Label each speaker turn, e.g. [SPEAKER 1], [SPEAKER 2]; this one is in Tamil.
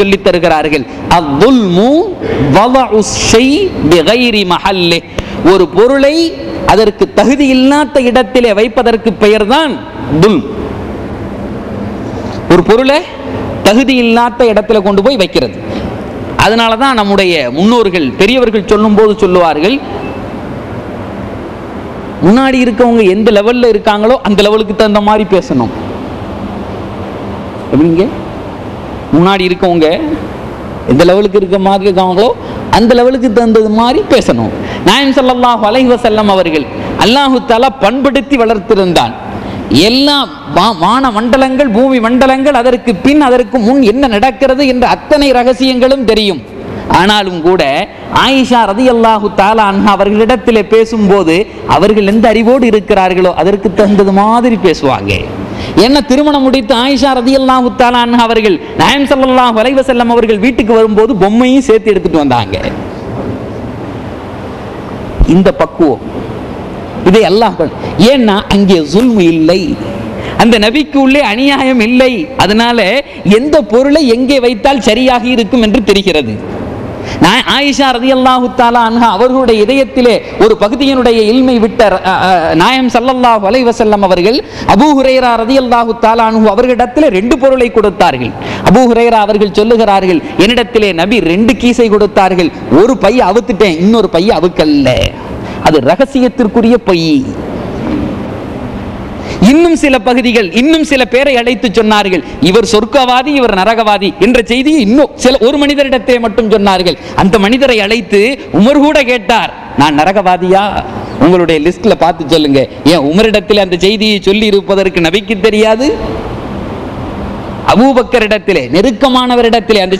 [SPEAKER 1] சொல்லி தருகிறார்கள். ஒரு பொருளை அதற்கு தகுதி இல்லாத இடத்திலே வைப்பதற்கு பெயர்தான் துல் ஒரு பொருளை தகுதி இல்லாத இடத்துல கொண்டு போய் வைக்கிறது. அதனால தான் நம்முடைய முன்னோர்கள் பெரியவர்கள் சொல்லும்போது சொல்லுவார்கள் முன்னாடி இருக்கவங்க எந்த லெவல்ல இருக்காங்களோ அந்த லெவலுக்கு தகுந்த மாதிரி பேசணும். எப்படிங்க? முன்னாடி இருக்கவங்க எந்த லெவலுக்கு இருக்க மாதிரி இருக்காங்களோ அந்த லெவலுக்கு தகுந்தது மாதிரி பேசணும். நாயம் ஸல்லல்லாஹு அலைஹி வஸல்லம் அவர்கள் அல்லாஹு தாலா பண்படுத்தி வளர்த்திருந்தான். எல்லா வான மண்டலங்கள் பூமி மண்டலங்கள் அதற்கு பின் அதற்கு முன் என்ன நடக்கிறது என்ற அத்தனை ரகசியங்களும் தெரியும். ஆனாலும் கூட ஆயிஷா ரதியல்லாஹு தாலா அண்ணா அவர்களிடத்திலே பேசும்போது அவர்கள் எந்த அறிவோடு இருக்கிறார்களோ அதற்கு தகுந்தது மாதிரி பேசுவாங்க. என்ன திருமணம் முடித்து ஆயிஷா ரதியல்லாஹு தாலா அவர்கள் நயம் ஸல்லல்லாஹு அலைஹி செல்லம் அவர்கள் வீட்டுக்கு வரும்போது பொம்மையும் சேர்த்து எடுத்துட்டு வந்தாங்க. இந்த பக்குவம். இதை எல்லாம் ஏன்னா அங்கே சுல்மு இல்லை. அந்த நபிக்கு உள்ளே அநியாயம் இல்லை. அதனால எந்த பொருளை எங்கே வைத்தால் சரியாக இருக்கும் என்று தெரிகிறது. நான் ஆயிஷா ரதியல்லாஹு தாலா அன்ஹா அவர்களுடைய இதயத்திலே ஒரு பகுதியினுடைய இல்மை விட்ட நாயம் சல்லல்லாஹ் வலைவசல்லம் வஸல்லம் அவர்கள் அபூ ரதி அல்லாஹு தாலா அன்ஹு அவர்களிடத்தில் ரெண்டு பொருளை கொடுத்தார்கள். அபூ ஹுரேரா அவர்கள் சொல்லுகிறார்கள் என்னிடத்திலே நபி ரெண்டு கீசை கொடுத்தார்கள். ஒரு பைய அவுத்துட்டேன் இன்னொரு பைய அவுக்கல்ல. அது ரகசியத்திற்குரிய பை இன்னும் சில பகுதிகள் இன்னும் சில பேரை அழைத்து சொன்னார்கள். இவர் சொர்க்கவாதி இவர் நரகவாதி என்ற செய்தியை இன்னும் சில ஒரு மனிதரிடத்தை மட்டும் சொன்னார்கள். அந்த மனிதரை அழைத்து உமர் கூட கேட்டார். நான் நரகவாதியா? உங்களுடைய லிஸ்ட்ல பார்த்து சொல்லுங்க. ஏன் உமரிடத்தில் அந்த செய்தியை சொல்லி இருப்பதற்கு நபிக்கு தெரியாது? அபூபக்கரிடத்திலே நெருக்கமானவரிடத்திலே அந்த